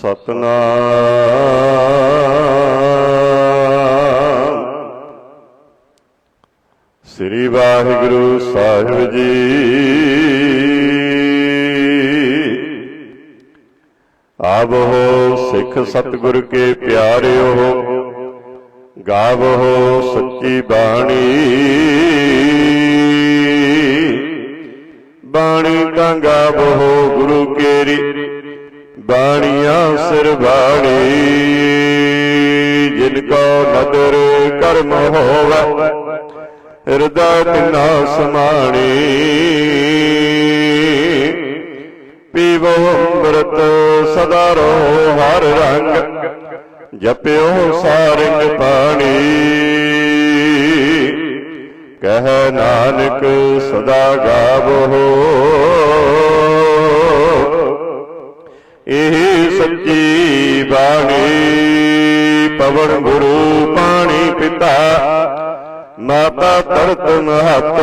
ਸਤਨਾਮ। ਸ੍ਰੀ ਵਾਹਿਗੁਰੂ ਸਾਹਿਬ ਜੀ। ਆਵੋ ਸਿੱਖ ਸਤਿਗੁਰ ਕੇ ਪਿਆਰਿਓ ਹੋ ਸੱਚੀ ਬਾਣੀ। ਬਾਣੀ ਤਾਂ ਗਾਵੋ ਗੁਰੂ ਕੇਰੀ। ਬਾਣੀਆਂ ਸਿਰ ਬਾਣੀ ਜਿਨ ਕੋ ਨਦਰ ਕਰਮ ਹੋਵੇ, ਹਿਰਦਾ ਤਿਨਾ ਸਮਾਣੀ। ਪੀਵੋ ਅੰਮ੍ਰਿਤ ਸਦਾ ਰੋ ਹਰ ਰੰਗ, ਜਪਿਓ ਸਾਰੰਗ ਪਾਣੀ। ਕਹਿ ਨਾਨਕ ਸਦਾ ਗਾਵੋ। ਇਹ ਸੱਚੀ ਬਾਣੀ, ਪਵਨ ਗੁਰੂ ਪਾਣੀ ਪਿਤਾ ਮਾਤਾ ਧਰਤ ਮਹਤ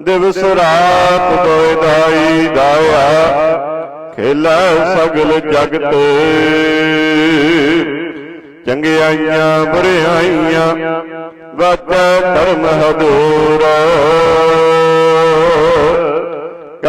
ਦਿਵਸ ਰਾਤ ਦੋਇ ਦਾਈ ਦਾਇਆ ਖੇਲਾ ਸਗਲ ਜਗਤ। ਚੰਗਿਆਈਆਂ, ਬੁਰਿਆਈਆਂ, ਵਾਚੈ ਧਰਮ ਹਦੂਰ।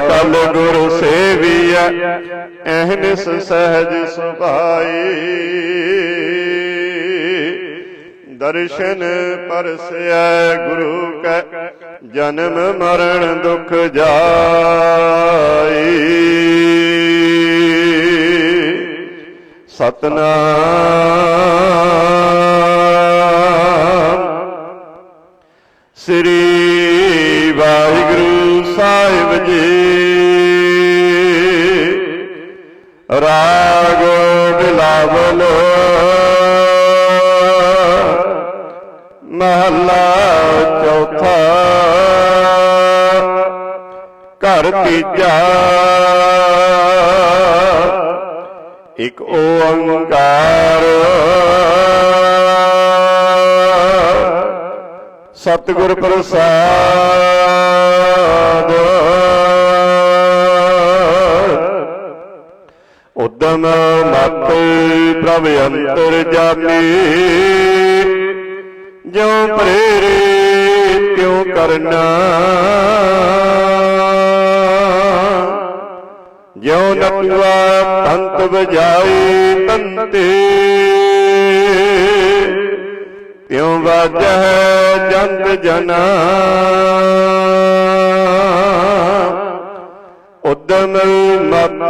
ਸੋ ਕਹੋ ਟਲ ਗੁਰ ਸੇਵੀਐ ਐਹਨਿਸ ਸਹਿਜ ਸੁਭਾਈ। ਦਰਸ਼ਨ ਪਰਸੈ ਗੁਰੂ ਕੈ, ਜਨਮ ਮਰਨ ਦੁਖ ਜਾਈ। ਸਤਨਾਮ। ਸ੍ਰੀ ਵਾਹਿਗੁਰੂ ਸਾਹਿਬ ਜੀ। ਰਾਗ ਬਿਲਾਵਲ। ਮਹੱਲਾ ਚੌਥਾ। ਘਰ ਤੀਜਾ। ਇਕ ਓੰਕਾਰ। ਸਤਿਗੁਰ ਪ੍ਰਸਾਦ। ਉਦਮ ਮਤ ਪ੍ਰਭ ਅੰਤਰ ਜਾਮੀ ਜਿਉ ਪ੍ਰੇਰੇ ਤਿਉ ਕਰਨਾ। ਜਿਉ ਨਟਵਾ ਤੰਤ ਵਜਾਈ ਤੰਤੇ। ਤਿਉ ਵਾਜੈ ਜੰਤ ਜਨਾ। ਉਦਮ ਮਤ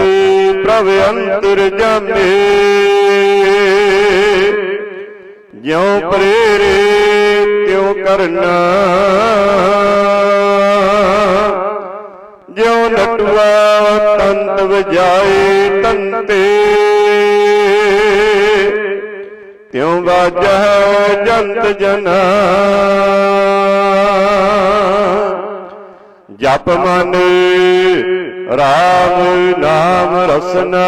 ਪ੍ਰਭ ਅੰਤਰ ਜਾਮੇ ਜਿਉ ਪ੍ਰੇਰੇ ਤਿਉ ਕਰਨਾ। ਜਿਉ ਨਟਵਾ ਤੰਤ ਵਜਾਏ ਤੰਤੇ। ਤਿਉ ਵਾਜੈ ਜੰਤ ਜਨਾ। ਜਪ ਮਨ ਰਾਮ ਨਾਮ ਰਸਨਾ।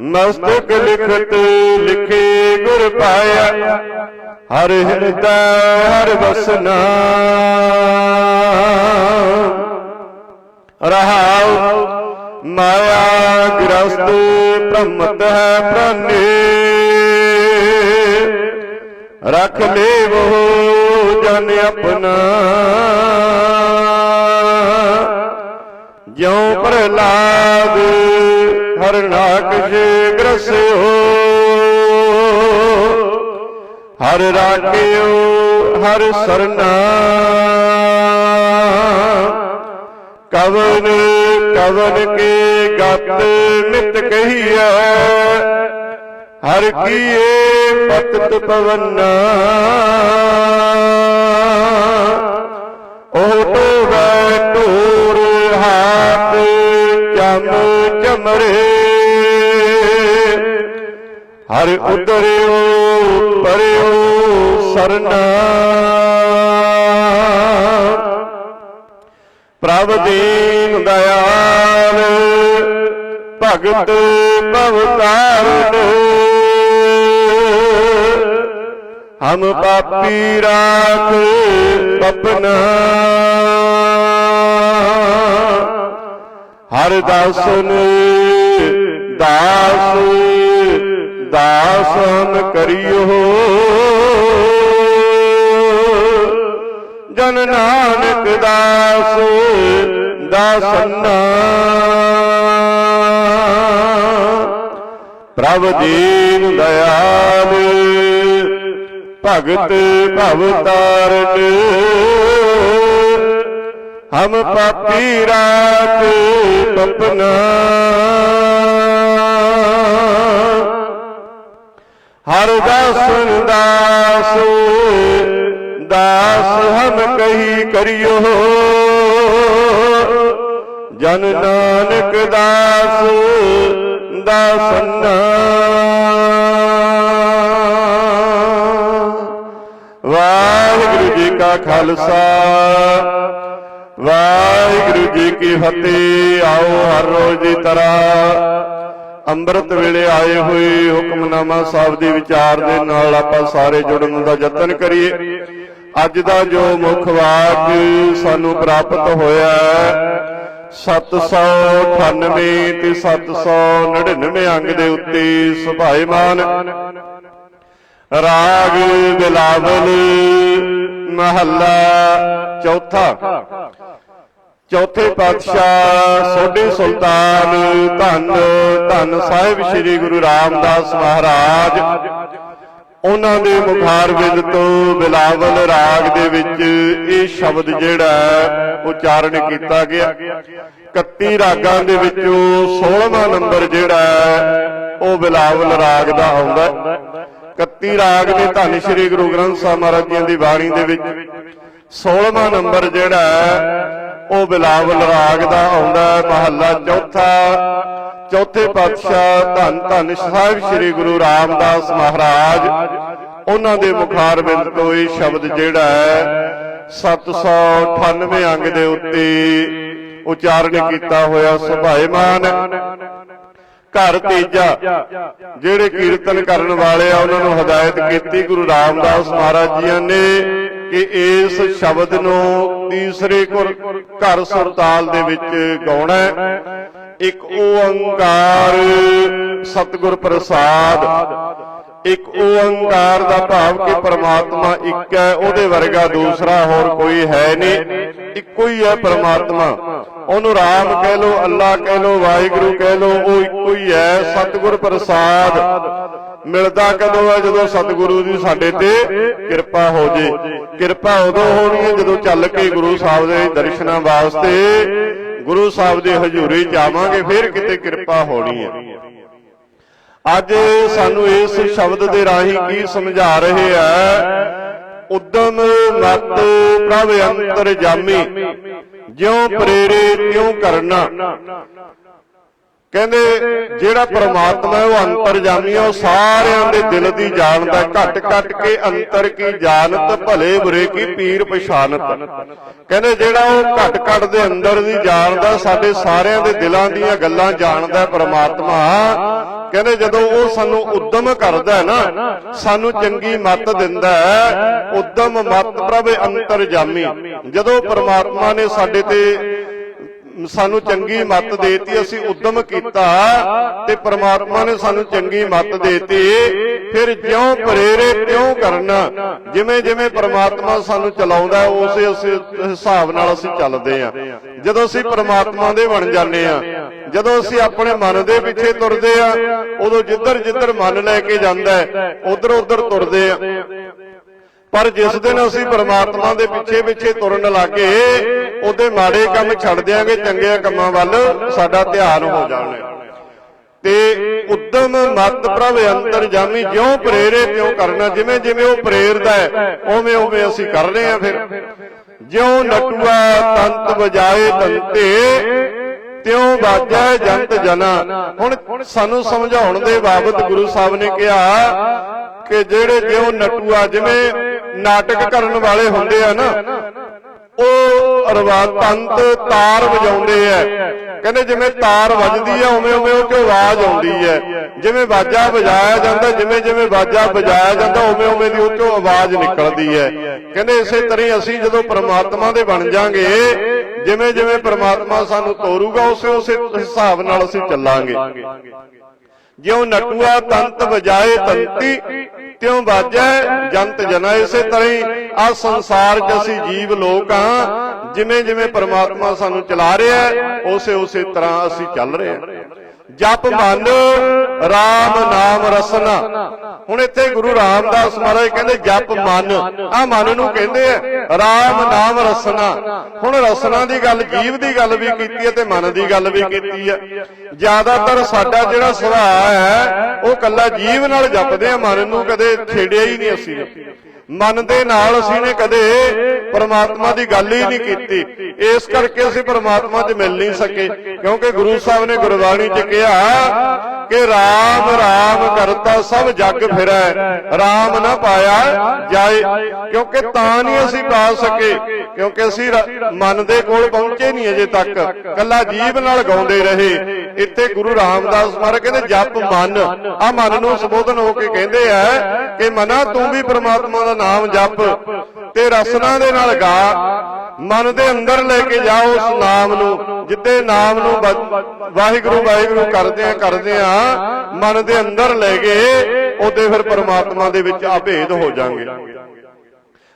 ਮਸਤਕ ਲਿਖਤ ਲਿਖੇ ਗੁਰ ਪਾਇਆ। ਹਰ ਹਿਰਦੈ, ਹਰ ਵਸਨਾ। ਰਹਾਉ ਮਾਇਆ ਗ੍ਰਸਤ ਪ੍ਰਮਤ ਹੈ ਪ੍ਰਾਨੇ ਰਖ ਲੇਵੋ ਜਨ ਆਪਣਾ। ਜਿਉ ਪ੍ਰਹਲਾਦ ਹਰਨਾਕਸ਼ ਗ੍ਰਸਿਓ, ਹਰ ਰਾਖਿਓ ਹਰ ਸਰਨਾ। ਕਵਨ ਕਵਨ ਕੇ ਗਤ ਨਿਤ ਕਹੀਐ ਹਰ ਕੀਏ ਪਤਤ ਪਵਨਾ ਉਹ ਟੋਵੇ ਟੋਰ ਹਾਰ ਜਮ ਚਮਰੇ। ਹਰ ਉਦਰਿਓ ਪਰਿਓ ਸਰਨਾ। ਪ੍ਰਭ ਦੀਨ ਦਇਆਲ ਭਗਤ ਭਵਤਾਰਨ ਹਮ ਪਾਪੀ ਰਾਖ ਬਪਨਾ ਹਰ ਦਾਸਨ ਦਾਸ ਦਾਸ ਕਰਿਓ। ਜਨ ਨਾਨਕ ਦਾਸ, ਦਾਸਨਾ। ਪ੍ਰਭ ਦੀਨ ਦਇਆਲ। ਭਗਤ ਭਵ ਹਮ ਪਾਪੀ ਰਾਤ ਪਪਨਾ ਹਰ ਦਾਸਨ ਦਾਸ ਦਾਸ ਹਮ ਕਹੀ ਕਰਿਓ। ਜਨ ਨਾਨਕ ਦਾਸ, ਦਾਸਨਾ ਕਾ ਖਾਲਸਾ। ਵਾਹਿਗੁਰੂ ਜੀ ਕੀ ਫਤਿਹ। ਆਓ ਹਰ ਰੋਜ਼ ਦੀ ਤਰ੍ਹਾਂ ਅੰਮ੍ਰਿਤ ਵੇਲੇ ਆਏ ਹੋਏ ਹੁਕਮਨਾਮਾ ਸਾਹਿਬ ਦੇ ਵਿਚਾਰ ਦੇ ਨਾਲ ਆਪਾਂ ਸਾਰੇ ਜੁੜਨ ਦਾ ਯਤਨ ਕਰੀਏ। ਅੱਜ ਦਾ ਜੋ ਮੁੱਖ ਵਾਕ ਸਾਨੂੰ ਪ੍ਰਾਪਤ ਹੋਇਆ ਹੈ 798 ਤੇ 799 ਅੰਗ ਦੇ ਉੱਤੇ ਸੁਭਾਏਮਾਨ ਰਾਗ ਬਿਲਾਵਲ ਮਹੱਲਾ ਚੌਥਾ ਚੌਥੇ ਪਾਤਸ਼ਾਹ ਸੋਢੀ ਸੁਲਤਾਨ ਧੰਨ ਧੰਨ ਸਾਹਿਬ ਸ੍ਰੀ ਗੁਰੂ ਰਾਮਦਾਸ ਮਹਾਰਾਜ ਉਹਨਾਂ ਦੇ ਮੁਖਾਰ ਬਿੰਦ ਤੋਂ ਬਿਲਾਵਲ ਰਾਗ ਦੇ ਵਿੱਚ ਇਹ ਸ਼ਬਦ ਜਿਹੜਾ ਹੈ, ਉਚਾਰਨ ਕੀਤਾ ਗਿਆ 31 ਰਾਗਾਂ ਦੇ ਵਿੱਚੋਂ 16ਵਾਂ ਨੰਬਰ ਜਿਹੜਾ ਹੈ, ਉਹ ਬਿਲਾਵਲ ਰਾਗ ਦਾ ਆਉਂਦਾ ਹੈ। 31 ਰਾਗ ਨੇ ਧੰਨ ਸ੍ਰੀ ਗੁਰੂ ਗ੍ਰੰਥ ਸਾਹਿਬ ਮਹਾਰਾਜ ਜੀ ਦੀ ਬਾਣੀ ਦੇ ਵਿੱਚ 16ਵਾਂ ਨੰਬਰ ਜਿਹੜਾ ਉਹ ਬਿਲਾਵਲ ਰਾਗ ਦਾ ਆਉਂਦਾ ਮਹੱਲਾ ਚੌਥਾ। ਚੌਥੇ ਪਾਤਸ਼ਾਹ ਧੰਨ ਧੰਨ ਸਾਹਿਬ ਸ੍ਰੀ ਗੁਰੂ ਰਾਮਦਾਸ ਮਹਾਰਾਜ, ਉਹਨਾਂ ਦੇ ਮੁਖਾਰ ਬਿੰਦ ਤੋਂ ਇਹ ਸ਼ਬਦ ਜਿਹੜਾ ਹੈ 798 ਅੰਗ ਦੇ ਉੱਤੇ ਉਚਾਰਨ ਕੀਤਾ ਹੋਇਆ ਸੁਭਾਏਮਾਨ ਘਰ ਤੀਜਾ। ਜਿਹੜੇ ਕੀਰਤਨ ਕਰਨ ਵਾਲੇ ਆ ਉਹਨਾਂ ਨੂੰ ਹਦਾਇਤ ਕੀਤੀ ਗੁਰੂ ਰਾਮਦਾਸ ਮਹਾਰਾਜ ਜੀ ਨੇ ਕਿ ਇਸ ਸ਼ਬਦ ਨੂੰ ਤੀਸਰੇ ਘਰ ਸੁਰਤਾਲ ਦੇ ਵਿੱਚ ਗਾਉਣਾ ਹੈ। ਇੱਕ ਓੰਕਾਰ ਸਤਿਗੁਰ ਪ੍ਰਸਾਦ। ਇੱਕ ਓੰਕਾਰ ਦਾ ਭਾਵ ਕਿ ਪ੍ਰਮਾਤਮਾ ਇੱਕ ਹੈ, ਉਹਦੇ ਵਰਗਾ ਦੂਸਰਾ ਹੋਰ ਕੋਈ ਹੈ ਨਹੀਂ। ਇੱਕੋ ਹੀ ਹੈ ਪ੍ਰਮਾਤਮਾ। ਉਹਨੂੰ ਰਾਮ ਕਹਿ ਲੋ ਅੱਲਾ ਕਹਿ ਲੋ ਵਾਹਿਗੁਰੂ ਕਹਿ ਲੋ ਉਹ ਇੱਕੋ ਹੀ ਹੈ, ਸਤਿਗੁਰ ਪ੍ਰਸਾਦ। ਮਿਲਦਾ ਕਦੋਂ ਹੈ? ਜਦੋਂ ਸਤਿਗੁਰੂ ਦੀ ਸਾਡੇ ਤੇ ਕਿਰਪਾ ਹੋ ਜੇ। ਕਿਰਪਾ ਉਦੋਂ ਹੋਣੀ ਹੈ ਜਦੋਂ ਚੱਲ ਕੇ ਗੁਰੂ ਸਾਹਿਬ ਦੇ ਦਰਸ਼ਨਾਂ ਵਾਸਤੇ, ਗੁਰੂ ਸਾਹਿਬ ਦੇ ਹਜ਼ੂਰੀ ਜਾਵਾਂਗੇ ਫਿਰ ਕਿਤੇ ਕਿਰਪਾ ਹੋਣੀ ਹੈ। ਅੱਜ ਸਾਨੂੰ ਇਸ ਸ਼ਬਦ ਦੇ ਰਾਹੀਂ ਕੀ ਸਮਝਾ ਰਹੇ ਹੈ ਉਦਮ ਮਤ ਪ੍ਰਭ ਅੰਤਰ ਜਾਮੀ, ਜਿਉ ਪ੍ਰੇਰੇ ਤਿਉ ਕਰਨਾ। ਕਹਿੰਦੇ ਜਿਹੜਾ ਪ੍ਰਮਾਤਮਾ ਹੈ ਉਹ ਅੰਤਰਜਾਮੀ ਹੈ ਉਹ ਸਾਰਿਆਂ ਦੇ ਦਿਲ ਦੀ ਜਾਣਦਾ। ਘਟ ਘਟ ਕੇ ਅੰਤਰ ਕੀ ਜਾਣਤ ਭਲੇ ਬੁਰੇ ਕੀ ਪੀਰ ਪਛਾਨਤ। ਕਹਿੰਦੇ ਜਿਹੜਾ ਉਹ ਘਟ ਘਟ ਦੇ ਅੰਦਰ ਦੀ ਜਾਣਦਾ ਸਾਡੇ ਸਾਰਿਆਂ ਦੇ ਦਿਲਾਂ ਦੀਆਂ ਗੱਲਾਂ ਜਾਣਦਾ ਪ੍ਰਮਾਤਮਾ। ਕਹਿੰਦੇ ਜਦੋਂ ਉਹ ਸਾਨੂੰ ਉਦਮ ਕਰਦਾ ਨਾ ਸਾਨੂੰ ਚੰਗੀ ਮੱਤ ਦਿੰਦਾ ਹੈ ਉਦਮ ਮਤ ਪ੍ਰਭ ਅੰਤਰਜਾਮੀ। ਜਦੋਂ ਪ੍ਰਮਾਤਮਾ ਨੇ ਸਾਡੇ ਤੇ ਸਾਨੂੰ ਚੰਗੀ ਮੱਤ ਦੇਤੀ ਅਸੀਂ ਉਦਮ ਕੀਤਾ ਤੇ ਪ੍ਰਮਾਤਮਾ ਨੇ ਸਾਨੂੰ ਚੰਗੀ ਮੱਤ ਦੇਤੀ ਫਿਰ ਜਿਉਂ ਪ੍ਰੇਰੇ ਤਿਉਂ ਕਰਨਾ। ਜਿਵੇਂ ਜਿਵੇਂ ਪ੍ਰਮਾਤਮਾ ਸਾਨੂੰ ਚਲਾਉਂਦਾ ਹੈ, ਉਸੇ ਉਸੇ ਹਿਸਾਬ ਨਾਲ ਅਸੀਂ ਚੱਲਦੇ ਆ ਜਦੋਂ ਅਸੀਂ ਪ੍ਰਮਾਤਮਾ ਦੇ ਬਣ ਜਾਂਦੇ ਆ ਜਦੋਂ ਅਸੀਂ ਆਪਣੇ ਮਨ ਦੇ ਪਿੱਛੇ ਤੁਰਦੇ ਆ ਉਦੋਂ ਜਿੱਧਰ ਜਿੱਧਰ ਮਨ ਲੈ ਕੇ ਜਾਂਦਾ ਹੈ ਉਧਰ ਉਧਰ ਤੁਰਦੇ ਆ ਪਰ ਜਿਸ ਦਿਨ ਅਸੀਂ ਪ੍ਰਮਾਤਮਾ ਦੇ ਪਿੱਛੇ ਪਿੱਛੇ ਤੁਰਨ ਲੱਗੇ ਉਹਦੇ ਮਾੜੇ ਕੰਮ ਛੱਡ ਦਿਆਂਗੇ ਚੰਗੇ ਕੰਮਾਂ ਵੱਲ ਸਾਡਾ ਧਿਆਨ ਹੋ ਜਾਣਾ। ਤੇ ਉਦਮ ਮਤ ਪ੍ਰਭ ਅੰਤਰ ਜਾਮੀ ਜਿਉਂ ਪ੍ਰੇਰੇ ਤਿਉਂ ਕਰਨਾ ਜਿਵੇਂ ਜਿਵੇਂ ਉਹ ਪ੍ਰੇਰਦਾ ਹੈ ਉਵੇਂ ਉਵੇਂ ਅਸੀਂ ਕਰ ਰਹੇ ਆ ਫਿਰ। ਜਿਉਂ ਨਟੂਆ ਤੰਤ ਵਜਾਏ ਤੰਤੇ ਤਿਉ ਬਾਜੈ ਜੰਤ ਜਨਾ। ਹੁਣ ਸਾਨੂੰ ਸਮਝਾਉਣ ਦੇ ਬਾਬਤ ਗੁਰੂ ਸਾਹਿਬ ਨੇ ਕਿਹਾ ਕਿ ਜਿਹੜੇ ਜਿਉ ਨਟੂਆ ਜਿਵੇਂ ਨਾਟਕ ਕਰਨ ਵਾਲੇ ਹੁੰਦੇ ਆ ਨਾ, ਉਹ ਰਵਾਤੰਤ ਤਾਰ ਵਜਾਉਂਦੇ ਐ ਕਹਿੰਦੇ ਜਿਵੇਂ ਤਾਰ ਵੱਜਦੀ ਐ ਉਵੇਂ ਉਵੇਂ ਉਹ 'ਚੋਂ ਆਵਾਜ਼ ਆਉਂਦੀ ਐ ਜਿਵੇਂ ਬਾਜਾ ਵਜਾਇਆ ਜਾਂਦਾ, ਜਿਵੇਂ ਜਿਵੇਂ ਬਾਜਾ ਵਜਾਇਆ ਜਾਂਦਾ, ਉਵੇਂ ਉਵੇਂ ਦੀ ਉਹ 'ਚੋਂ ਆਵਾਜ਼ ਨਿਕਲਦੀ ਹੈ ਕਹਿੰਦੇ ਇਸੇ ਤਰ੍ਹਾਂ ਹੀ ਅਸੀਂ ਜਦੋਂ ਪ੍ਰਮਾਤਮਾ ਦੇ ਬਣ ਜਾਾਂਗੇ, ਜਿਵੇਂ ਜਿਵੇਂ ਪ੍ਰਮਾਤਮਾ ਸਾਨੂੰ ਤੋਰੂਗਾ, ਉਸੇ ਉਸੇ ਹਿਸਾਬ ਨਾਲ ਅਸੀਂ ਚੱਲਾਂਗੇ। ਜਿਉ ਨਟੂਆ ਤੰਤ ਵਜਾਏ ਤੰਤੀ ਤਿਉ ਬਾਜੈ ਜੰਤ ਜਨਾ ਇਸੇ ਤਰ੍ਹਾਂ ਹੀ। ਆ ਸੰਸਾਰ 'ਚ ਅਸੀਂ ਜੀਵ ਲੋਕ ਹਾਂ ਜਿਵੇਂ ਜਿਵੇਂ ਪਰਮਾਤਮਾ ਸਾਨੂੰ ਚਲਾ ਰਿਹਾ ਹੈ, ਉਸੇ ਉਸੇ ਤਰ੍ਹਾਂ ਅਸੀਂ ਚੱਲ ਰਹੇ ਹਾਂ ਜਪ ਮਨ RAM ਨਾਮ ਰਸਨਾ। ਹੁਣ ਇੱਥੇ ਗੁਰੂ ਰਾਮਦਾਸ ਮਹਾਰਾਜ ਕਹਿੰਦੇ ਜਪ ਮਨ। ਆ ਮਨ ਨੂੰ ਕਹਿੰਦੇ ਆ RAM ਨਾਮ ਰਸਨਾ। ਹੁਣ ਰਸਨਾ ਦੀ ਗੱਲ, ਜੀਵ ਦੀ ਗੱਲ ਵੀ ਕੀਤੀ ਹੈ ਤੇ ਮਨ ਦੀ ਗੱਲ ਵੀ ਕੀਤੀ ਹੈ। ਜ਼ਿਆਦਾਤਰ ਸਾਡਾ ਜਿਹੜਾ ਸੁਭਾਅ ਹੈ, ਉਹ ਕੱਲਾ ਜੀਵ ਨਾਲ ਜਪਦੇ ਆ, ਮਨ ਨੂੰ ਕਦੇ ਛੇੜਿਆ ਹੀ ਨਹੀਂ ਅਸੀਂ। ਮਨ ਦੇ ਨਾਲ ਅਸੀਂ ਨੇ ਕਦੇ ਪਰਮਾਤਮਾ ਦੀ ਗੱਲ ਹੀ ਨਹੀਂ ਕੀਤੀ। ਇਸ ਕਰਕੇ ਅਸੀਂ ਪਰਮਾਤਮਾ 'ਚ ਮਿਲ ਨਹੀਂ ਸਕੇ, ਕਿਉਂਕਿ ਗੁਰੂ ਸਾਹਿਬ ਨੇ ਗੁਰਬਾਣੀ 'ਚ ਕਿਹਾ ਕਿ RAM RAM ਕਰਤਾ ਸਭ ਜੱਗ ਫਿਰੈ RAM ਨਾ ਪਾਇਆ ਜਾਏ, ਕਿਉਂਕਿ ਤਾਂ ਨਹੀਂ ਅਸੀਂ ਪਾ ਸਕੇ, ਕਿਉਂਕਿ ਅਸੀਂ ਮਨ ਦੇ ਕੋਲ ਪਹੁੰਚੇ ਨਹੀਂ ਅਜੇ ਤੱਕ, ਕੱਲਾ ਜੀਵ ਨਾਲ ਗਾਉਂਦੇ ਰਹੇ। ਇੱਥੇ ਗੁਰੂ ਰਾਮਦਾਸ ਮਹਾਰਾਜ ਕਹਿੰਦੇ, ਜਪ ਮਨ। ਆ ਮਨ ਨੂੰ ਸੰਬੋਧਨ ਹੋ ਕੇ ਕਹਿੰਦੇ ਆ ਕਿ ਮਨਾ, ਤੂੰ ਵੀ ਪਰਮਾਤਮਾ ਦਾ ਨਾਮ ਜਪ ਤੇ ਰਸਨਾ ਦੇ ਨਾਲ ਗਾ। ਮਨ ਦੇ ਅੰਦਰ ਲੈ ਕੇ ਜਾਓ ਉਸ ਨਾਮ ਨੂੰ ਜਿੱਤੇ ਨਾਮ ਨੂੰ ਵਾਹਿਗੁਰੂ ਵਾਹਿਗੁਰੂ ਕਰਦੇ ਆ ਕਰਦੇ ਆ ਮਨ ਦੇ ਅੰਦਰ ਲੈ ਗਏ ਉਹਦੇ ਫਿਰ ਪ੍ਰਮਾਤਮਾ ਦੇ ਵਿੱਚ ਅਭੇਦ ਹੋ ਜਾਣਗੇ।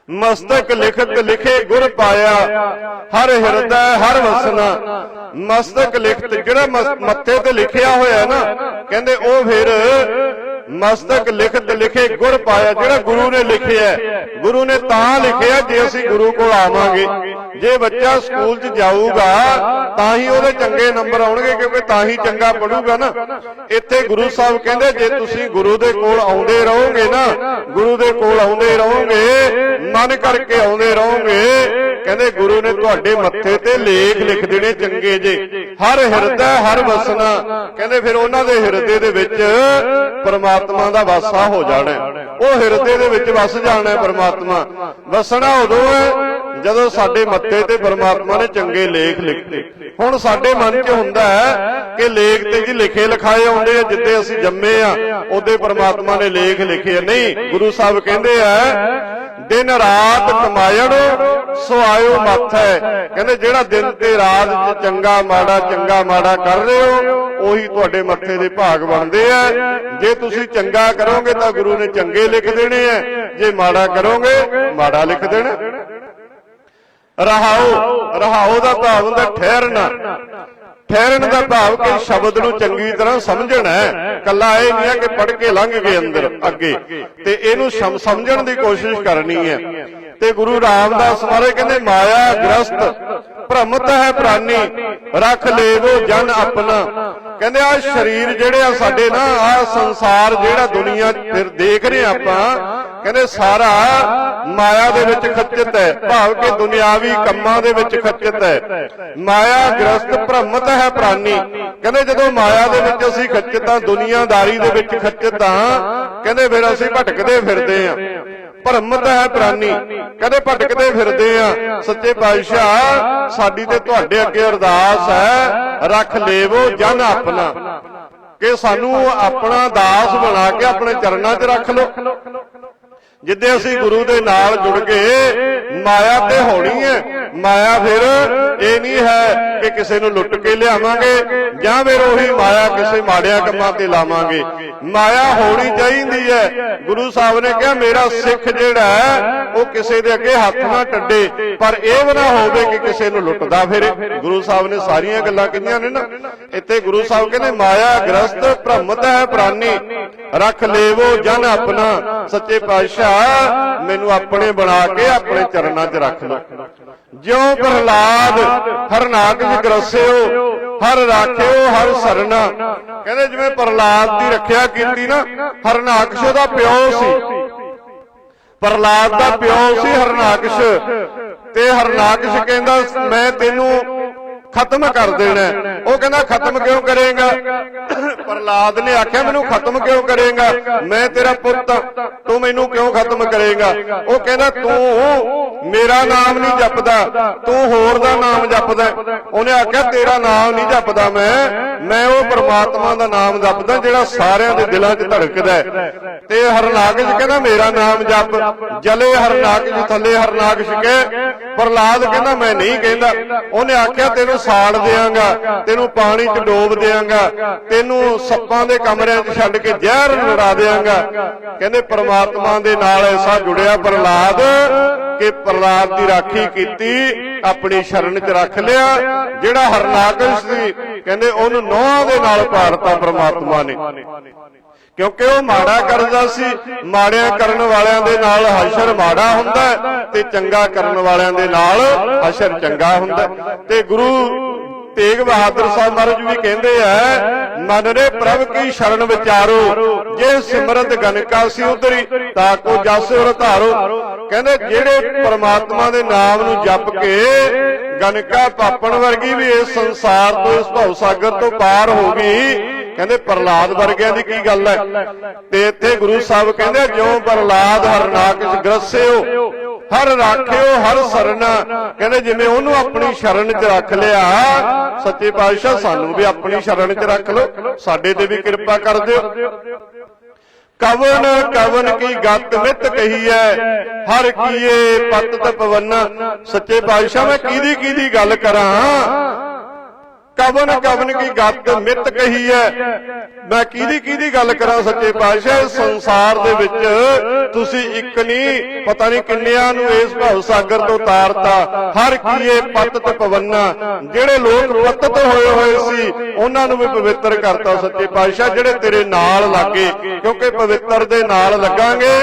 ਮਸਤਕ ਲਿਖਤ ਲਿਖੇ ਗੁਰ ਪਾਇਆ, ਹਰ ਹਿਰਦੈ, ਹਰ ਵਸਨਾ। ਮਸਤਕ ਲਿਖਤ ਜਿਹੜਾ ਮੱਥੇ ਤੇ ਲਿਖਿਆ ਹੋਇਆ ਨਾ, ਕਹਿੰਦੇ ਉਹ ਫਿਰ ਮਸਤਕ ਲਿਖਤ ਲਿਖੇ ਗੁਰ ਪਾਇਆ, ਜਿਹੜਾ ਗੁਰੂ ਨੇ ਲਿਖਿਆ ਗੁਰੂ ਨੇ ਤਾਂ ਲਿਖਿਆ ਜੇ ਅਸੀਂ ਗੁਰੂ ਕੋਲ ਆਵਾਂਗੇ। ਜੇ ਬੱਚਾ ਸਕੂਲ 'ਚ ਜਾਊਗਾ, ਤਾਂ ਹੀ ਉਹਦੇ ਚੰਗੇ ਨੰਬਰ ਆਉਣਗੇ, ਕਿਉਂਕਿ ਤਾਂ ਹੀ ਚੰਗਾ ਪੜੂਗਾ ਨਾ। ਇੱਥੇ ਗੁਰੂ ਸਾਹਿਬ ਕਹਿੰਦੇ, ਜੇ ਤੁਸੀਂ ਗੁਰੂ ਦੇ ਕੋਲ ਆਉਂਦੇ ਰਹੋਗੇ ਨਾ, ਗੁਰੂ ਦੇ ਕੋਲ ਆਉਂਦੇ ਰਹੋਗੇ, ਮਨ ਕਰਕੇ ਆਉਂਦੇ ਰਹੋਗੇ ਕਹਿੰਦੇ ਗੁਰੂ ਨੇ ਤੁਹਾਡੇ ਮੱਥੇ ਤੇ ਲੇਖ ਲਿਖ ਦੇਣੇ ਚੰਗੇ ਜੇ। ਹਰ ਹਿਰਦਾ, ਹਰ ਵਸਨਾ ਕਹਿੰਦੇ ਫਿਰ ਉਹਨਾਂ ਦੇ ਹਿਰਦੇ ਦੇ ਵਿੱਚ ਪਰਮਾਤਮਾ ਦਾ ਵਾਸਾ ਹੋ ਜਾਣਾ ਉਹ ਹਿਰਦੇ ਦੇ ਵਿੱਚ ਵਸ ਜਾਣਾ ਪਰਮਾਤਮਾ। ਵਸਣਾ ਉਦੋਂ ਹੈ ਜਦੋਂ ਸਾਡੇ ਮੱਥੇ ਤੇ ਪਰਮਾਤਮਾ ਨੇ ਚੰਗੇ ਲੇਖ ਲਿਖਤੇ। ਹੁਣ ਸਾਡੇ ਮਨ 'ਚ ਹੁੰਦਾ ਹੈ ਕਿ ਲੇਖ ਤੇ ਜੀ ਲਿਖੇ ਲਿਖਾਏ ਆਉਂਦੇ ਆ ਜਿੱਦੇ ਅਸੀਂ ਜੰਮੇ ਆ, ਉਹਦੇ ਪਰਮਾਤਮਾ ਨੇ ਲੇਖ ਲਿਖੇ ਨਹੀਂ, ਗੁਰੂ ਸਾਹਿਬ ਕਹਿੰਦੇ ਆ, ਦਿਨ ਰਾਤ ਕਮਾਇਣ, ਸੋ ਆਇਓ ਮੱਥ ਕਹਿੰਦੇ ਜਿਹੜਾ ਦਿਨ ਤੇ ਰਾਤ 'ਚ ਚੰਗਾ ਮਾੜਾ ਚੰਗਾ ਮਾੜਾ ਕਰ ਰਹੇ ਹੋ, ਉਹੀ ਤੁਹਾਡੇ ਮੱਥੇ ਦੇ ਭਾਗ ਬਣਦੇ ਆ। ਜੇ ਤੁਸੀਂ ਚੰਗਾ ਕਰੋਗੇ ਤਾਂ ਗੁਰੂ ਨੇ ਚੰਗੇ ਲਿਖ ਦੇਣੇ ਆ। ਜੇ ਮਾੜਾ ਕਰੋਗੇ, ਮਾੜਾ ਲਿਖ ਦੇਣਾ। ਰਹਾਓ ਰਹਾਓ। ਦਾ ਭਾਵ ਹੁੰਦਾ ਠਹਿਰਨਾ। ਠਹਿਰਨ। ਦਾ ਭਾਵ ਕਿ ਸ਼ਬਦ ਨੂੰ ਚੰਗੀ ਤਰ੍ਹਾਂ ਸਮਝਣਾ ਹੈ। ਕੱਲਾ ਇਹ ਨਹੀਂ ਹੈ ਕਿ ਪੜ੍ਹ ਕੇ ਲੰਘ ਗਏ ਅੰਦਰ ਅੱਗੇ। ਤੇ ਇਹਨੂੰ ਸਮ- ਸਮਝਣ ਦੀ ਕੋਸ਼ਿਸ਼ ਕਰਨੀ ਹੈ। ਤੇ ਗੁਰੂ ਰਾਮਦਾਸ ਮਹਾਰਾਜ ਕਹਿੰਦੇ ਮਾਇਆ ਗ੍ਰਸਤ ਭ੍ਰਮਤ ਹੈ ਪ੍ਰਾਨੀ। ਰੱਖ ਲੇਵੋ ਜਨ ਆਪਣਾ। ਕਹਿੰਦੇ ਆ ਸਰੀਰ ਜਿਹੜੇ ਆ ਸਾਡੇ ਨਾ, ਆ ਸੰਸਾਰ ਜਿਹੜਾ ਦੁਨੀਆ ਫਿਰ ਦੇਖ ਰਹੇ ਆਪਾਂ, ਕਹਿੰਦੇ ਸਾਰਾ ਮਾਇਆ ਦੇ ਵਿੱਚ ਖੱਚਤ ਹੈ, ਭਾਵ ਕਿ ਦੁਨਿਆਵੀ ਕੰਮਾਂ ਦੇ ਵਿੱਚ ਖੱਚਿਤ ਹੈ। ਮਾਇਆ ਗ੍ਰਸਤ ਭ੍ਰਮਤ ਹੈ ਪ੍ਰਾਨੀ। ਕਹਿੰਦੇ ਜਦੋਂ ਮਾਇਆ ਦੇ ਵਿੱਚ ਅਸੀਂ ਖੱਚਿਤ ਖੱਚਤਾਂ ਦੁਨੀਆਦਾਰੀ ਦੇ ਵਿੱਚ ਖੱਚਿਤ ਖੱਚਤਾਂ ਕਹਿੰਦੇ ਫਿਰ ਅਸੀਂ ਭਟਕਦੇ ਫਿਰਦੇ ਆਂ ਭਰਮਤ ਹੈ ਪ੍ਰਾਨੀ। ਕਦੇ ਭਟਕਦੇ ਫਿਰਦੇ ਆ। ਸੱਚੇ ਪਾਤਸ਼ਾਹ, ਸਾਡੀ ਤੇ ਤੁਹਾਡੇ ਅੱਗੇ ਅਰਦਾਸ ਹੈ। ਰੱਖ ਲੇਵੋ ਜਨ ਆਪਣਾ। ਕਿ ਸਾਨੂੰ ਆਪਣਾ ਦਾਸ ਬਣਾ ਕੇ ਆਪਣੇ ਚਰਨਾਂ 'ਚ ਰੱਖ ਲਓ। ਜਿੱਦੇ ਅਸੀਂ ਗੁਰੂ ਦੇ ਨਾਲ ਜੁੜ ਕੇ ਮਾਇਆ ਤੇ ਹੋਣੀ ਹੈ। ਮਾਇਆ ਫਿਰ ਇਹ ਨਹੀਂ ਹੈ ਕਿ ਕਿਸੇ ਨੂੰ ਲੁੱਟ ਕੇ ਲਿਆਵਾਂਗੇ ਜਾਂ ਫਿਰ ਉਹੀ ਮਾਇਆ ਕਿਸੇ ਮਾੜਿਆਂ ਕੰਮਾਂ ਤੇ ਲਾਵਾਂਗੇ। ਮਾਇਆ ਹੋਣੀ ਚਾਹੀਦੀ ਹੈ। ਗੁਰੂ ਸਾਹਿਬ ਨੇ ਕਿਹਾ, ਮੇਰਾ ਸਿੱਖ ਜਿਹੜਾ ਹੈ, ਉਹ ਕਿਸੇ ਦੇ ਅੱਗੇ ਹੱਥ ਨਾ ਟੱਡੇ, ਪਰ ਇਹ ਵੀ ਨਾ ਹੋਵੇ ਕਿ ਕਿਸੇ ਨੂੰ ਲੁੱਟਦਾ ਫਿਰੇ। ਗੁਰੂ ਸਾਹਿਬ ਨੇ ਸਾਰੀਆਂ ਗੱਲਾਂ ਕਹੀਆਂ ਨੇ ਨਾ। ਇੱਥੇ ਗੁਰੂ ਸਾਹਿਬ ਕਹਿੰਦੇ, ਮਾਇਆ ਗ੍ਰਸਤ, ਭ੍ਰਮਤ ਹੈ ਪ੍ਰਾਨੀ, ਰੱਖ ਲੇਵੋ ਜਨ ਆਪਣਾ, ਸੱਚੇ ਪਾਤਸ਼ਾਹ ਮੈਨੂੰ ਆਪਣੇ ਬਣਾ ਕੇ ਆਪਣੇ ਚਰਨਾਂ 'ਚ ਰੱਖ ਲਓ। ਜਿਉ ਪ੍ਰਹਲਾਦ ਹਰਨਾਕਸ਼ ਗਰਸਿਓ, ਹਰ ਰਾਖਿਓ, ਹਰ ਸਰਨਾ। ਕਹਿੰਦੇ ਜਿਵੇਂ ਪ੍ਰਹਲਾਦ ਦੀ ਰੱਖਿਆ ਕੀਤੀ ਨਾ ਹਰਨਾਕਸ਼ ਉਹਦਾ ਪਿਓ ਸੀ। ਪ੍ਰਹਲਾਦ ਦਾ ਪਿਓ ਸੀ ਹਰਨਾਕਸ਼ ਤੇ ਹਰਨਾਕਸ਼ ਕਹਿੰਦਾ, ਮੈਂ ਤੈਨੂੰ ਖਤਮ ਕਰ ਦੇਣਾ। ਉਹ ਕਹਿੰਦਾ ਖਤਮ ਕਿਉਂ ਕਰੇਗਾ? ਪ੍ਰਲਾਦ ਨੇ ਆਖਿਆ ਮੈਨੂੰ ਖਤਮ ਕਿਉਂ ਕਰੇਗਾ? ਮੈਂ ਤੇਰਾ ਪੁੱਤ ਤੂੰ ਮੈਨੂੰ ਕਿਉਂ ਖਤਮ ਕਰੇਗਾ? ਉਹ ਕਹਿੰਦਾ ਤੂੰ ਮੇਰਾ ਨਾਮ ਨਹੀਂ ਜਪਦਾ। ਤੂੰ ਹੋਰ ਦਾ ਨਾਮ ਜਪਦਾ। ਉਹਨੇ ਆਖਿਆ ਤੇਰਾ ਨਾਮ ਨਹੀਂ ਜਪਦਾ ਮੈਂ। ਮੈਂ ਉਹ ਪ੍ਰਮਾਤਮਾ ਦਾ ਨਾਮ ਜਪਦਾ ਜਿਹੜਾ ਸਾਰਿਆਂ ਦੇ ਦਿਲਾਂ 'ਚ ਧੜਕਦਾ। ਤੇ ਹਰਨਾਕਸ਼ ਕਹਿੰਦਾ ਮੇਰਾ ਨਾਮ ਜਪ। ਜਲੇ ਹਰਨਾਕਸ਼ ਥੱਲੇ ਹਰਨਾਕਸ਼ ਕੇ ਪ੍ਰਲਾਦ ਕਹਿੰਦਾ ਮੈਂ ਨਹੀਂ ਕਹਿੰਦਾ। ਉਹਨੇ ਆਖਿਆ, ਤੈਨੂੰ ਸਾੜ ਦਿਆਂਗਾ, ਤੈਨੂੰ ਪਾਣੀ 'ਚ ਡੋਬ ਦਿਆਂਗਾ, ਤੈਨੂੰ ਸੱਪਾਂ ਦੇ ਕਮਰਿਆਂ 'ਚ ਛੱਡ ਕੇ ਜ਼ਹਿਰ ਲੜਾ ਦਿਆਂਗਾ। ਕਹਿੰਦੇ, ਪ੍ਰਮਾਤਮਾ ਦੇ ਨਾਲ ਐਸਾ ਜੁੜਿਆ ਪ੍ਰਲਾਦ ਕਿ ਪ੍ਰਲਾਦ ਦੀ ਰਾਖੀ ਕੀਤੀ, ਆਪਣੀ ਸ਼ਰਨ 'ਚ ਰੱਖ ਲਿਆ। ਜਿਹੜਾ ਹਰਨਾਕਸ਼ ਸੀ, ਕਹਿੰਦੇ, ਉਹਨੂੰ ਨੋਹਾਂ ਦੇ ਨਾਲ ਪਾੜਤਾ ਪ੍ਰਮਾਤਮਾ ਨੇ। ਕਿਉਂਕਿ ਉਹ ਮਾੜਾ ਕਰਦਾ ਸੀ, ਮਾੜਿਆਂ ਕਰਨ ਵਾਲਿਆਂ ਦੇ ਨਾਲ ਹਸ਼ਰ ਮਾੜਾ ਹੁੰਦਾ ਤੇ ਚੰਗਾ ਕਰਨ ਵਾਲਿਆਂ ਦੇ ਨਾਲ ਹਸ਼ਰ ਚੰਗਾ ਹੁੰਦਾ ਤੇ ਗੁਰੂ ਤੇਗ ਬਹਾਦਰ ਸਾਹਿਬ ਮਹਾਰਾਜ ਵੀ ਕਹਿੰਦੇ ਆ, ਮਨ ਰੇ ਪ੍ਰਭ ਕੀ ਸ਼ਰਨ ਵਿਚਾਰੋ, ਜੇ ਸਿਮਰਤ ਗਨਕਾ ਸੀ ਉਧਰੀ, ਤਾਂ ਕੋ ਜਸ ਉਰ ਕਹਿੰਦੇ ਜਿਹੜੇ ਪਰਮਾਤਮਾ ਦੇ ਨਾਮ ਨੂੰ ਜਪ ਕੇ ਗਨਕਾ ਪਾਪਣ ਵਰਗੀ ਵੀ ਇਸ ਸੰਸਾਰ ਤੋਂ, ਇਸ ਭਵ ਸਾਗਰ ਤੋਂ ਪਾਰ ਹੋ ਗਈ ਕਹਿੰਦੇ ਪ੍ਰਲਾਦ ਵਰਗਿਆਂ ਦੀ ਕੀ ਗੱਲ ਹੈ? ਤੇ ਇੱਥੇ ਗੁਰੂ ਸਾਹਿਬ ਕਹਿੰਦੇ ਜਿਉ ਪ੍ਰਲਾਦ ਹਰਨਾਕਸ਼ ਗ੍ਰਸਿਓ, ਹਰ ਰਾਖਿਓ, ਹਰ ਸਰਨਾ। ਕਹਿੰਦੇ ਜਿਵੇਂ ਉਹਨੂੰ ਆਪਣੀ ਸ਼ਰਨ 'ਚ ਰੱਖ ਲਿਆ, ਸੱਚੇ ਪਾਤਸ਼ਾਹ, ਸਾਨੂੰ ਵੀ ਆਪਣੀ ਸ਼ਰਨ 'ਚ ਰੱਖ ਲਓ। ਸਾਡੇ ਤੇ ਵੀ ਕਿਰਪਾ ਕਰ ਦਿਓ। ਕਵਨ ਕਵਨ ਕੀ ਗੱਤ ਮਿੱਤ ਕਹੀ ਐ ਹਰ ਕੀਏ ਪਤ ਤਪਵਨ ਸੱਚੇ ਪਾਤਸ਼ਾਹ, ਮੈਂ ਕਿਹਦੀ ਕਿਹਦੀ ਗੱਲ ਕਰਾਂ? ਕਵਨ ਕਵਨ ਕੀ ਗੱਤ ਮਿੱਤ ਕਹੀ ਹੈ ਮੈਂ ਕਿਹਦੀ ਕਿਹਦੀ ਗੱਲ ਕਰਾਂ ਸੱਚੇ ਪਾਤਸ਼ਾਹ? ਸੰਸਾਰ ਦੇ ਵਿੱਚ ਤੁਸੀਂ ਇੱਕ ਨਹੀਂ, ਪਤਾ ਨਹੀਂ ਕਿੰਨਿਆਂ ਨੂੰ ਇਸ ਭਵ ਸਾਗਰ ਤੋਂ ਤਾਰਤਾ। ਹਰ ਕੀਏ ਪਤ ਤਪਵੰਨਾ ਜਿਹੜੇ ਲੋਕ ਪਤਤ ਹੋਏ ਹੋਏ ਸੀ, ਉਹਨਾਂ ਨੂੰ ਵੀ ਪਵਿੱਤਰ ਕਰਤਾ ਸੱਚੇ ਪਾਤਸ਼ਾਹ, ਜਿਹੜੇ ਤੇਰੇ ਨਾਲ ਲੱਗੇ। ਕਿਉਂਕਿ ਪਵਿੱਤਰ ਦੇ ਨਾਲ ਲੱਗਾਂਗੇ,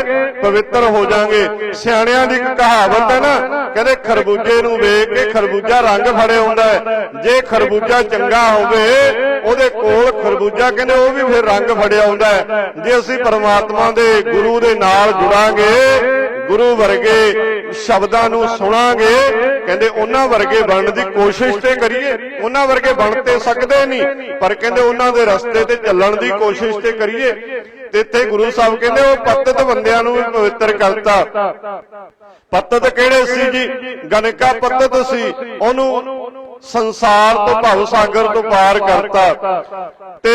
ਪਵਿੱਤਰ ਹੋ ਜਾਾਂਗੇ। ਸਿਆਣਿਆਂ ਦੀ ਇੱਕ ਕਹਾਵਤ ਹੈ ਨਾ, ਕਹਿੰਦੇ ਖਰਬੂਜੇ ਨੂੰ ਵੇਖ ਕੇ ਖਰਬੂਜਾ ਰੰਗ ਫੜੇ ਹੁੰਦਾ ਹੈ ਜੇ ਖਰਬੂਜਾ ਚੰਗਾ ਹੋਵੇ, ਉਹਦੇ ਕੋਲ ਖਰਬੂਜਾ ਕਹਿੰਦੇ ਉਹ ਵੀ ਫਿਰ ਰੰਗ ਫੜਿਆ ਹੁੰਦਾ ਜੇ ਅਸੀਂ ਪਰਮਾਤਮਾ ਦੇ ਗੁਰੂ ਦੇ ਨਾਲ ਜੁੜਾਂਗੇ, ਗੁਰੂ ਵਰਗੇ ਸ਼ਬਦਾਂ ਨੂੰ ਸੁਣਾਂਗੇ, ਕਹਿੰਦੇ ਉਹਨਾਂ ਵਰਗੇ ਬਣਨ ਦੀ ਕੋਸ਼ਿਸ਼ ਤੇ ਕਰੀਏ, ਉਹਨਾਂ ਵਰਗੇ ਬਣ ਤੇ ਸਕਦੇ ਨਹੀਂ, ਪਰ ਕਹਿੰਦੇ ਉਹਨਾਂ ਦੇ ਰਸਤੇ ਤੇ ਚੱਲਣ ਦੀ ਕੋਸ਼ਿਸ਼ ਤੇ ਕਰੀਏ। ਤੇ ਇੱਥੇ ਗੁਰੂ ਸਾਹਿਬ ਕਹਿੰਦੇ ਉਹ ਪਤਤ ਬੰਦਿਆਂ ਨੂੰ ਵੀ ਪਵਿੱਤਰ ਕਰਤਾ। ਪਤਤ ਕਿਹੜੇ ਸੀ ਜੀ? ਗਨਕਾ ਪਤਤ ਸੀ। ਉਹਨੂੰ ਸੰਸਾਰ ਤੋਂ ਭਵ ਸਾਗਰ ਤੋਂ ਪਾਰ ਕਰਤਾ। ਤੇ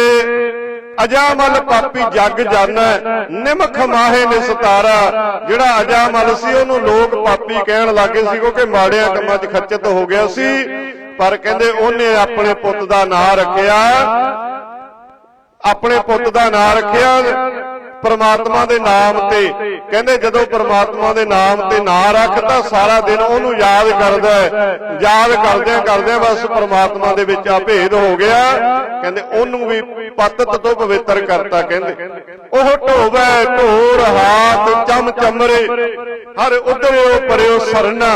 ਅਜਾਮਲ ਪਾਪੀ ਜਗ ਜਾਣਾ ਨਿਮਖ ਮਾਹੇ ਨਿਸਤਾਰਾ। ਜਿਹੜਾ ਅਜਾਮਲ ਸੀ ਉਹਨੂੰ ਲੋਕ ਪਾਪੀ ਕਹਿਣ ਲੱਗੇ ਸੀ ਕਿਉਂਕਿ ਮਾੜਿਆਂ ਕੰਮਾਂ 'ਚ ਖੱਚਤ ਹੋ ਗਿਆ ਸੀ ਪਰ ਕਹਿੰਦੇ ਉਹਨੇ ਆਪਣੇ ਪੁੱਤ ਦਾ ਨਾਂ ਰੱਖਿਆ। ਆਪਣੇ ਪੁੱਤ ਦਾ ਨਾਮ ਰੱਖਿਆ। ਪਰਮਾਤਮਾ ਦੇ ਨਾਮ ਤੇ। ਕਹਿੰਦੇ ਜਦੋਂ ਪਰਮਾਤਮਾ ਦੇ ਨਾਮ ਤੇ ਨਾਮ ਰੱਖਦਾ ਸਾਰਾ ਦਿਨ ਉਹਨੂੰ ਯਾਦ ਕਰਦਾ ਯਾਦ ਕਰਦਿਆਂ ਕਰਦਿਆਂ ਬਸ ਪਰਮਾਤਮਾ ਦੇ ਵਿੱਚ ਆ ਭੇਦ ਹੋ ਗਿਆ। ਕਹਿੰਦੇ ਉਹਨੂੰ ਵੀ ਪਤਤ ਤੋਂ ਪਵਿੱਤਰ ਕਰਤਾ ਕਹਿੰਦੇ। ਉਹ ਢੋਵੇ, ਢੋਰ, ਹਾਥ ਚਮ ਚਮਰੇ ਹਰ ਉਧਰੋਂ ਪਰਿਓ ਸਰਨਾ।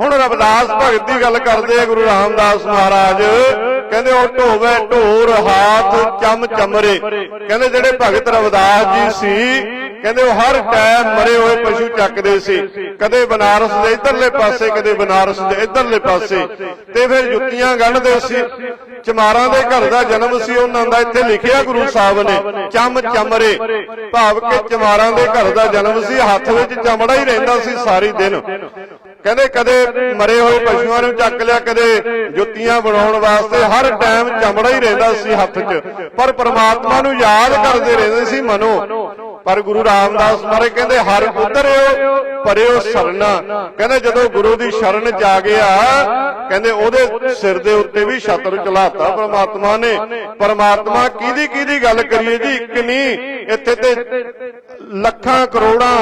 ਹੁਣ ਰਵਿਦਾਸ ਭਗਤ ਦੀ ਗੱਲ ਕਰਦੇ ਆ, ਗੁਰੂ ਰਾਮਦਾਸ ਮਹਾਰਾਜ। ਕਹਿੰਦੇ ਉਹ ਢੋਵੇ ਢੋਰ ਹਾਥ ਚਮ ਚਮਰੇ। ਕਹਿੰਦੇ ਜਿਹੜੇ ਭਗਤ ਰਵਿਦਾਸ ਜੀ ਸੀ, ਕਹਿੰਦੇ ਉਹ ਹਰ ਟਾਈਮ ਮਰੇ ਹੋਏ ਪਸ਼ੂ ਚੱਕਦੇ ਸੀ। ਕਦੇ ਬਨਾਰਸ ਦੇ ਇਧਰਲੇ ਪਾਸੇ, ਕਦੇ ਬਨਾਰਸ ਦੇ ਇਧਰਲੇ ਪਾਸੇ। ਤੇ ਫਿਰ ਜੁੱਤੀਆਂ ਗੰਢਦੇ ਸੀ। ਚਮਾਰਾਂ ਦੇ ਘਰ ਦਾ ਜਨਮ ਸੀ, ਉਹਨਾਂ ਦਾ ਇੱਥੇ ਲਿਖਿਆ ਗੁਰੂ ਸਾਹਿਬ ਨੇ, ਚਮ ਚਮਰੇ। ਭਾਵ ਕਿ ਚਮਾਰਾਂ ਦੇ ਘਰ ਦਾ ਜਨਮ ਸੀ, ਹੱਥ ਵਿੱਚ ਚਮੜਾ ਹੀ ਰਹਿੰਦਾ ਸੀ ਸਾਰੀ ਦਿਨ। ਕਹਿੰਦੇ ਕਦੇ ਮਰੇ ਹੋਏ ਪਸ਼ੂਆਂ ਨੂੰ ਚੱਕ ਲਿਆ, ਕਦੇ ਜੁੱਤੀਆਂ ਬਣਾਉਣ ਵਾਸਤੇ ਹਰ ਟਾਈਮ ਚਮੜਾ ਹੀ ਰਹਿੰਦਾ ਸੀ ਹੱਥ 'ਚ। ਪਰ ਪ੍ਰਮਾਤਮਾ ਨੂੰ ਯਾਦ ਕਰਦੇ ਰਹਿੰਦੇ ਸੀ ਮਨੋ। ਪਰ ਗੁਰੂ ਰਾਮਦਾਸ ਮਹਾਰਾਜ ਕਹਿੰਦੇ, ਹਰ ਉਤਰਿਓ ਪਰਿਓ ਸਰਨਾ। ਕਹਿੰਦੇ, ਜਦੋਂ ਗੁਰੂ ਦੀ ਸ਼ਰਨ ਚ ਆ ਗਿਆ ਕਹਿੰਦੇ, ਉਹਦੇ ਸਿਰ ਦੇ ਉੱਤੇ ਵੀ ਛਤਰ ਚਲਾਤਾ ਪ੍ਰਮਾਤਮਾ ਨੇ। ਪਰਮਾਤਮਾ ਕਿਹਦੀ ਕਿਹਦੀ ਗੱਲ ਕਰੀਏ ਜੀ? ਇੱਕ ਨਹੀਂ, ਇੱਥੇ ਤੇ ਲੱਖਾਂ ਕਰੋੜਾਂ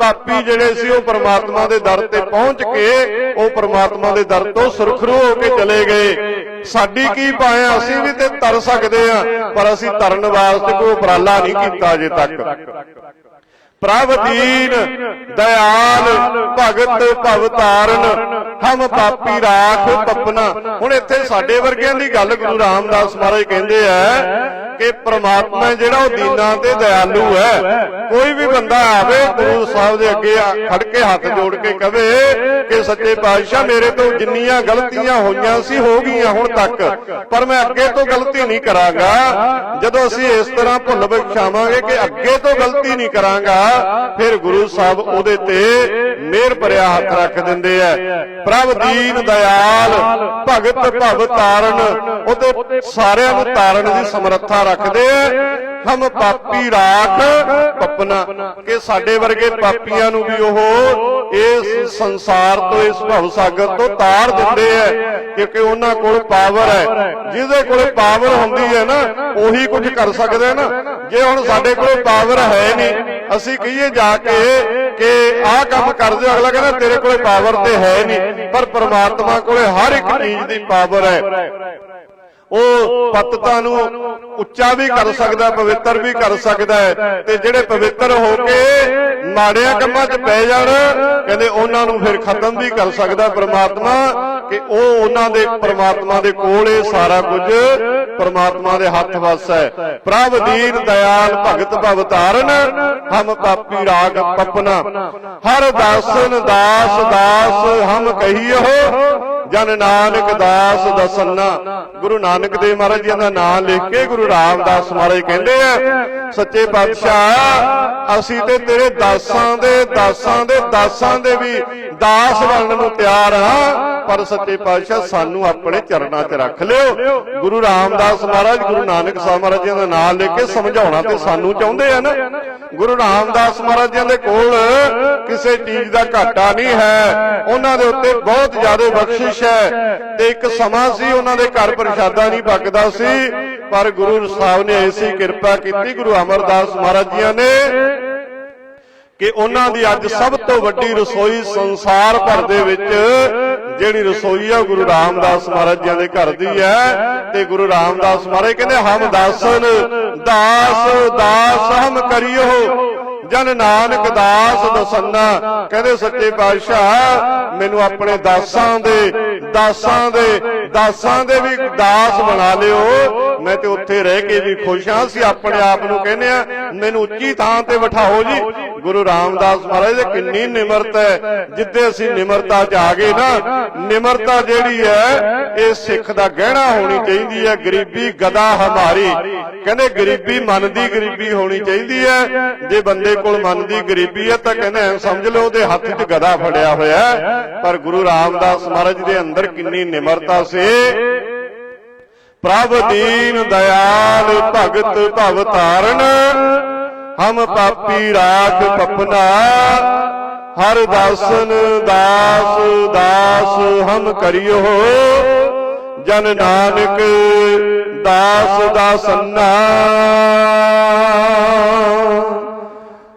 ਪਾਪੀ ਜਿਹੜੇ ਸੀ, ਉਹ ਪਰਮਾਤਮਾ ਦੇ ਦਰ ਤੇ ਪਹੁੰਚ ਕੇ, ਉਹ ਪਰਮਾਤਮਾ ਦੇ ਦਰ ਤੋਂ ਸੁਰਖਰੂ ਹੋ ਕੇ ਚਲੇ ਗਏ। ਸਾਡੀ ਕੀ ਪਾਇਆ, ਅਸੀਂ ਵੀ ਤੇ ਤਰ ਸਕਦੇ ਆ, ਪਰ ਅਸੀਂ ਤਰਨ ਵਾਸਤੇ ਕੋਈ ਉਪਰਾਲਾ ਨਹੀਂ ਕੀਤਾ ਅਜੇ ਤੱਕ। ਪ੍ਰਭ ਦੀਨ ਦਇਆਲ ਭਗਤ ਭਵ ਤਾਰਨ ਹਮ ਪਾਪੀ ਰਾਖ ਪਪਨਾ ਹੁਣ ਇੱਥੇ ਸਾਡੇ ਵਰਗਿਆਂ ਦੀ ਗੱਲ ਗੁਰੂ ਰਾਮਦਾਸ ਮਹਾਰਾਜ ਕਹਿੰਦੇ ਆ ਕਿ ਪ੍ਰਮਾਤਮਾ ਜਿਹੜਾ ਉਹ ਦੀਨਾਂ ਤੇ ਦਇਆਲੂ ਹੈ, ਕੋਈ ਵੀ ਬੰਦਾ ਆਵੇ, ਗੁਰੂ ਸਾਹਿਬ ਦੇ ਅੱਗੇ ਖੜ ਕੇ ਹੱਥ ਜੋੜ ਕੇ ਕਵੇ ਕਿ ਸੱਚੇ ਪਾਤਸ਼ਾਹ ਮੇਰੇ ਤੋਂ ਜਿੰਨੀਆਂ ਗਲਤੀਆਂ ਹੋਈਆਂ ਸੀ, ਹੋ ਗਈਆਂ ਹੁਣ ਤੱਕ। ਪਰ ਮੈਂ ਅੱਗੇ ਤੋਂ ਗਲਤੀ ਨਹੀਂ ਕਰਾਂਗਾ। ਜਦੋਂ ਅਸੀਂ ਇਸ ਤਰ੍ਹਾਂ ਭੁੱਲ ਬਖਸ਼ਾਵਾਂਗੇ ਕਿ ਅੱਗੇ ਤੋਂ ਗਲਤੀ ਨਹੀਂ ਕਰਾਂਗਾ, ਫਿਰ ਗੁਰੂ ਸਾਹਿਬ ਉਹਦੇ ਤੇ ਮਿਹਰ ਭਰਿਆ ਹੱਥ ਰੱਖ ਦਿੰਦੇ ਐ ਪ੍ਰਭ ਦੀਨ ਦਇਆਲ, ਭਗਤ ਭਵ ਤਾਰਨ, ਉਹਦੇ ਸਾਰਿਆਂ ਨੂੰ ਤਾਰਨ ਦੀ ਸਮਰੱਥਾ ਰੱਖਦੇ ਹਮ ਪਾਪੀ ਰਾਖ ਪਪਨਾ ਕਿ ਸਾਡੇ ਵਰਗੇ ਪਾਪੀਆਂ ਨੂੰ ਵੀ ਉਹ ਇਸ ਸੰਸਾਰ ਤੋਂ, ਇਸ ਭਵ ਸਾਗਰ ਤੋਂ ਤਾਰ ਦਿੰਦੇ ਐ ਕਿਉਂਕਿ ਉਹਨਾਂ ਕੋਲ ਪਾਵਰ ਹੈ। ਜਿਹਦੇ ਕੋਲੇ ਪਾਵਰ ਹੁੰਦੀ ਹੈ ਨਾ, ਉਹੀ ਕੁਝ ਕਰ ਸਕਦਾ ਹੈ ਨਾ ਜੇ ਹੁਣ ਸਾਡੇ ਕੋਲ ਪਾਵਰ ਹੈ ਨਹੀਂ, ਅਸੀਂ ਕਹੀਏ ਜਾ ਕੇ ਕਿ ਆਹ ਕੰਮ ਕਰ ਦਿਓ ਅਗਲਾ ਕਹਿੰਦਾ ਤੇਰੇ ਕੋਲੇ ਪਾਵਰ ਤੇ ਹੈ ਨਹੀਂ, ਪਰ ਪ੍ਰਮਾਤਮਾ ਕੋਲੇ ਹਰ ਇੱਕ ਚੀਜ਼ ਦੀ ਪਾਵਰ ਹੈ। ਉਹ ਪਤਤਾ ਨੂੰ ਉੱਚਾ ਵੀ ਕਰ ਸਕਦਾ ਪਵਿੱਤਰ ਵੀ ਕਰ ਸਕਦਾ ਹੈ। ਤੇ ਜਿਹੜੇ ਪਵਿੱਤਰ ਹੋ ਕੇ ਮਾੜਿਆਂ ਕੰਮਾਂ 'ਚ ਪੈ ਜਾਣ ਕਹਿੰਦੇ ਉਹਨਾਂ ਨੂੰ ਫਿਰ ਖਤਮ ਵੀ ਕਰ ਸਕਦਾ ਪ੍ਰਮਾਤਮਾ ਕਿ ਉਹ ਉਹਨਾਂ ਦੇ ਪ੍ਰਮਾਤਮਾ ਦੇ ਕੋਲ ਇਹ ਸਾਰਾ ਕੁਝ ਪ੍ਰਮਾਤਮਾ ਦੇ ਹੱਥ ਵੱਸ ਹੈ। ਪ੍ਰਭ ਦੀਨ ਦਇਆਲ ਭਗਤ ਭਵ ਤਾਰਨ ਹਮ ਪਾਪੀ ਰਾਗ ਪਪਨਾ। ਹਰ ਦਾਸਨ ਦਾਸ ਦਾਸ ਹਮ ਕਹੀਓ ਜਨ ਨਾਨਕ ਦਾਸ ਦਸੰਨਾ। ਗੁਰੂ ਨਾਨਕ ਦੇਵ ਮਹਾਰਾਜ ਜੀ ਦਾ ਨਾਮ ਲਿਖ ਕੇ ਗੁਰੂ ਰਾਮਦਾਸ ਮਹਾਰਾਜ ਕਹਿੰਦੇ ਆ, ਸੱਚੇ ਪਾਤਸ਼ਾਹ, ਅਸੀਂ ਤੇ ਤੇਰੇ ਦਾਸਾਂ ਦੇ ਦਾਸਾਂ ਦੇ ਦਾਸਾਂ ਦੇ ਵੀ ਦਾਸ ਬਣਨ ਨੂੰ ਤਿਆਰ ਹਾਂ ਪਰ ਸੱਚੇ ਪਾਤਸ਼ਾਹ, ਸਾਨੂੰ ਆਪਣੇ ਚਰਨਾਂ 'ਚ ਰੱਖ ਲਿਓ। ਗੁਰੂ ਰਾਮਦਾਸ ਮਹਾਰਾਜ, ਗੁਰੂ ਨਾਨਕ ਸਾਹਿਬ ਮਹਾਰਾਜ ਜੀ ਦਾ ਨਾਮ ਲੈ ਕੇ ਸਮਝਾਉਣਾ ਤੇ ਸਾਨੂੰ ਚਾਹੁੰਦੇ ਆ ਨਾ। ਗੁਰੂ ਰਾਮਦਾਸ ਮਹਾਰਾਜ ਜੀ ਦੇ ਕੋਲ ਕਿਸੇ ਚੀਜ਼ ਦਾ ਘਾਟਾ ਨਹੀਂ ਹੈ। ਉਹਨਾਂ ਦੇ ਉੱਤੇ ਬਹੁਤ ਜ਼ਿਆਦਾ ਬਖਸ਼ਿਸ਼ ਹੈ। ਤੇ ਇੱਕ ਸਮਾਂ ਸੀ, ਉਹਨਾਂ ਦੇ ਘਰ ਪ੍ਰਸ਼ਾਦਾ ਨਹੀਂ ਪੱਕਦਾ ਸੀ। ਪਰ ਗੁਰੂ ਸਾਹਿਬ ਨੇ ਐਸੀ ਕਿਰਪਾ ਕੀਤੀ, ਗੁਰੂ ਅਮਰਦਾਸ ਮਹਾਰਾਜ ਜੀ ਨੇ ਕਿ ਉਹਨਾਂ ਦੀ ਅੱਜ ਸਭ ਤੋਂ ਵੱਡੀ ਰਸੋਈ ਸੰਸਾਰ ਭਰ ਦੇ ਵਿੱਚ ਜਿਹੜੀ ਰਸੋਈ ਆ ਉਹ ਗੁਰੂ ਰਾਮਦਾਸ ਮਹਾਰਾਜ ਜੀ ਦੇ ਘਰ ਦੀ ਹੈ ਤੇ ਗੁਰੂ ਰਾਮਦਾਸ ਮਹਾਰਾਜ ਕਹਿੰਦੇ, ਹਮ ਦਾਸਨ, ਦਾਸ ਦਾਸ, ਹਮ ਕਰਿਓ। ਜਨ ਨਾਨਕ ਦਾਸ ਦਸੰਨਾ। ਕਹਿੰਦੇ ਸੱਚੇ ਪਾਤਸ਼ਾਹ, ਮੈਨੂੰ ਆਪਣੇ ਦਾਸਾਂ ਦੇ ਦਾਸਾਂ ਦੇ ਦਾਸਾਂ ਦੇ ਵੀ ਦਾਸ ਬਣਾ ਲਿਓ। ਮੈਂ ਤੇ ਉੱਥੇ ਰਹਿ ਕੇ ਵੀ ਖੁਸ਼ ਹਾਂ। ਅਸੀਂ ਆਪਣੇ ਆਪ ਨੂੰ ਕਹਿੰਦੇ ਆ ਮੈਨੂੰ ਉੱਚੀ ਥਾਂ ਤੇ ਬਿਠਾਓ ਜੀ। ਗੁਰੂ ਰਾਮਦਾਸ ਮਹਾਰਾਜ ਦੇ ਕਿੰਨੀ ਨਿਮਰਤਾ ਹੈ। ਜਿੱਦੇ ਅਸੀਂ ਨਿਮਰਤਾ 'ਚ ਆ ਗਏ ਨਾ, ਨਿਮਰਤਾ ਜਿਹੜੀ ਹੈ, ਇਹ ਸਿੱਖ ਦਾ ਗਹਿਣਾ ਹੋਣੀ ਚਾਹੀਦੀ ਹੈ। ਗਰੀਬੀ ਗਦਾ ਹਮਾਰੀ। ਕਹਿੰਦੇ ਗਰੀਬੀ ਮਨ ਦੀ ਗਰੀਬੀ ਹੋਣੀ ਚਾਹੀਦੀ ਹੈ। ਜੇ ਬੰਦੇ ਕੋਲ ਮਨ ਦੀ ਗਰੀਬੀ ਹੈ ਤਾਂ ਕਹਿੰਦੇ ਸਮਝ ਲਓ ਉਹਦੇ ਹੱਥ 'ਚ ਗਦਾ ਫੜਿਆ ਹੋਇਆ ਪਰ ਗੁਰੂ ਰਾਮਦਾਸ ਮਹਾਰਾਜ ਦੇ ਅੰਦਰ ਕਿੰਨੀ ਨਿਮਰਤਾ ਸੀ। ਪ੍ਰਭ ਦੀਨ ਦਇਆਲ ਭਗਤ ਭਵ ਤਾਰਨ ਹਮ ਪਾਪੀ ਰਾਖ ਪਪਨਾ, ਹਰ ਦਾਸਨ ਦਾਸ ਦਾਸ ਹਮ ਕਰਿਓ, ਜਨ ਨਾਨਕ ਦਾਸ ਦਾ ਦਾਸੰਨਾ।